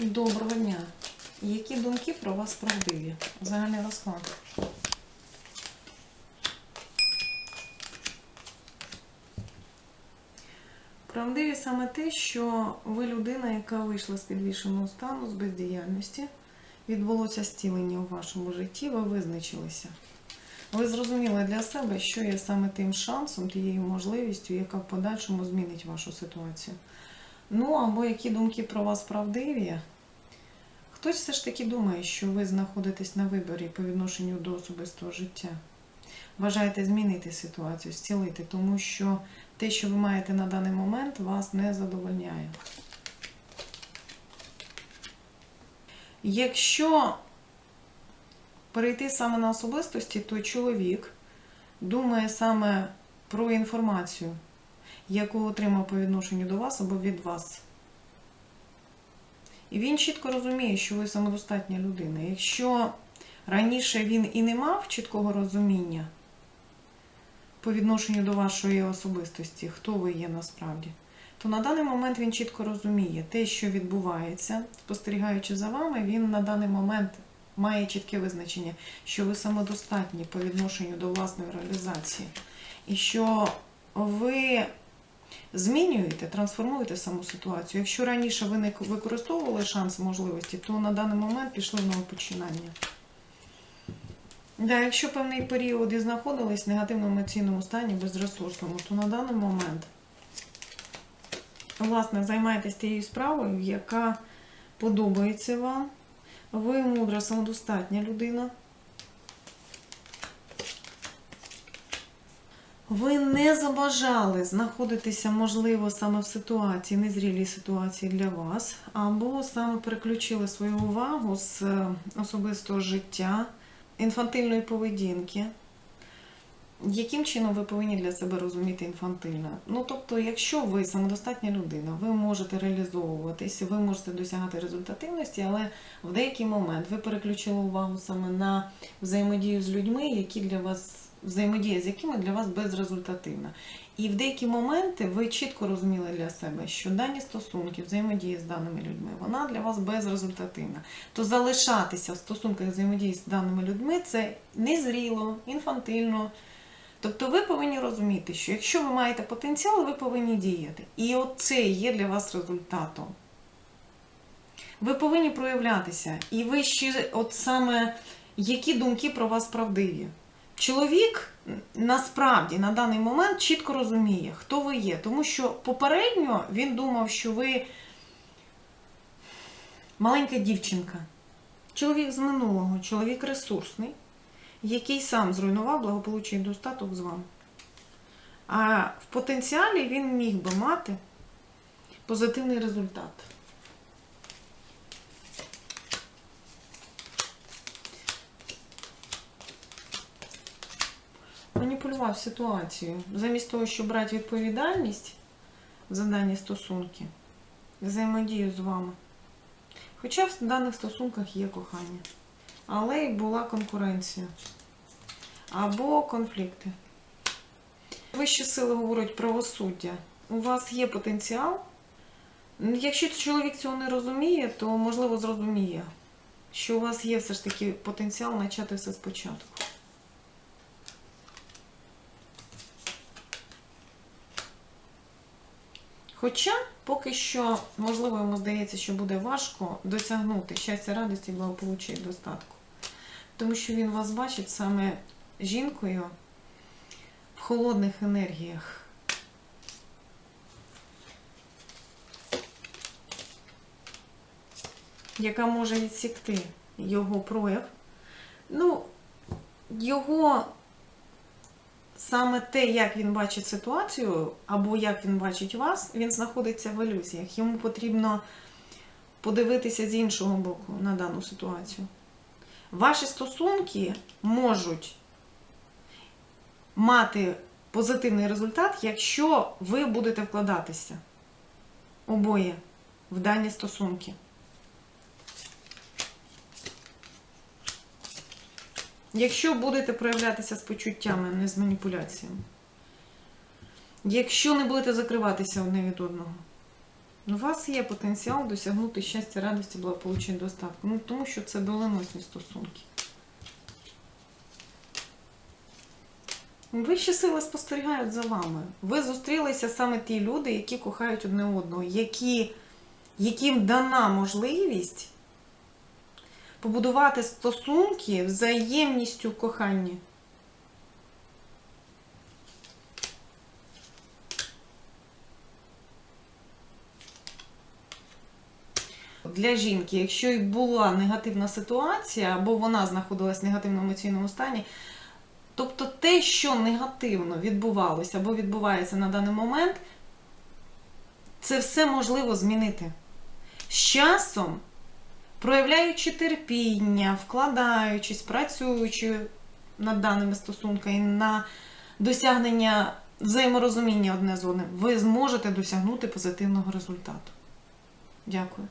Доброго дня. Які думки про вас правдиві? Загальний розклад. Правдиві саме те, що ви людина, яка вийшла з підвішеного стану, з бездіяльності, відбулося зцілення у вашому житті, ви визначилися. Ви зрозуміли для себе, що є саме тим шансом, тією можливістю, яка в подальшому змінить вашу ситуацію. Ну або які думки про вас правдиві. Хтось все ж таки думає, що ви знаходитесь на виборі по відношенню до особистого життя. Бажаєте змінити ситуацію, зцілити, тому що те, що ви маєте на даний момент, вас не задовольняє. Якщо перейти саме на особистості, то чоловік думає саме про інформацію, яку отримав по відношенню до вас або від вас. І він чітко розуміє, що ви самодостатня людина. Якщо раніше він і не мав чіткого розуміння по відношенню до вашої особистості, хто ви є насправді, то на даний момент він чітко розуміє те, що відбувається, спостерігаючи за вами, він на даний момент має чітке визначення, що ви самодостатні по відношенню до власної реалізації. І що ви змінюєте, трансформуєте саму ситуацію. Якщо раніше ви не використовували шанс можливості, то на даний момент пішли в нове починання. Да, якщо певний період і знаходились в негативному емоційному стані, безресурсному, то на даний момент, власне, займаєтесь тією справою, яка подобається вам. Ви мудра, самодостатня людина. Ви не забажали знаходитися, можливо, саме в ситуації, незрілій ситуації для вас, або саме переключили свою увагу з е, особистого життя, інфантильної поведінки. Яким чином ви повинні для себе розуміти інфантильно? Ну, тобто, якщо ви самодостатня людина, ви можете реалізовуватися, ви можете досягати результативності, але в деякий момент ви переключили увагу саме на взаємодію з людьми, які для вас взаємодія з якими для вас безрезультативна. І в деякі моменти ви чітко розуміли для себе, що дані стосунки, взаємодія з даними людьми, вона для вас безрезультативна. То залишатися в стосунках взаємодії з даними людьми це незріло, інфантильно. Тобто ви повинні розуміти, що якщо ви маєте потенціал, ви повинні діяти. І от це є для вас результатом. Ви повинні проявлятися. І ви ще, от саме, які думки про вас правдиві. Чоловік насправді на даний момент чітко розуміє, хто ви є. Тому що попередньо він думав, що ви маленька дівчинка. Чоловік з минулого, чоловік ресурсний, який сам зруйнував благополуччя і достаток з вами. А в потенціалі він міг би мати позитивний результат. Маніпулював ситуацією. Замість того, щоб брати відповідальність за дані стосунки, взаємодію з вами. Хоча в даних стосунках є кохання. Але й була конкуренція. Або конфлікти. Вищі сили говорять правосуддя. У вас є потенціал. Якщо чоловік цього не розуміє, то можливо зрозуміє, що у вас є все ж таки потенціал почати все спочатку. Хоча поки що, можливо, йому здається, що буде важко досягнути щастя, радості, благополуччя і достатку. Тому що він вас бачить саме жінкою в холодних енергіях. Яка може відсікти його прояв. Ну, його саме те, як він бачить ситуацію, або як він бачить вас, він знаходиться в ілюзіях. Йому потрібно подивитися з іншого боку на дану ситуацію. Ваші стосунки можуть мати позитивний результат, якщо ви будете вкладатися обоє в дані стосунки. Якщо будете проявлятися з почуттями, не з маніпуляціями. Якщо не будете закриватися одне від одного. У вас є потенціал досягнути щастя, радості, благополуччя, достатку. Ну, тому що це доленосні стосунки. Вищі сили спостерігають за вами. Ви зустрілися саме ті люди, які кохають одне одного, які, яким дана можливість побудувати стосунки взаємністю в. Для жінки, якщо й була негативна ситуація, або вона знаходилась в негативному емоційному стані, тобто те, що негативно відбувалося або відбувається на даний момент, це все можливо змінити. З часом, проявляючи терпіння, вкладаючись, працюючи над даними стосунками, на досягнення взаєморозуміння одне з одним, ви зможете досягнути позитивного результату. Дякую.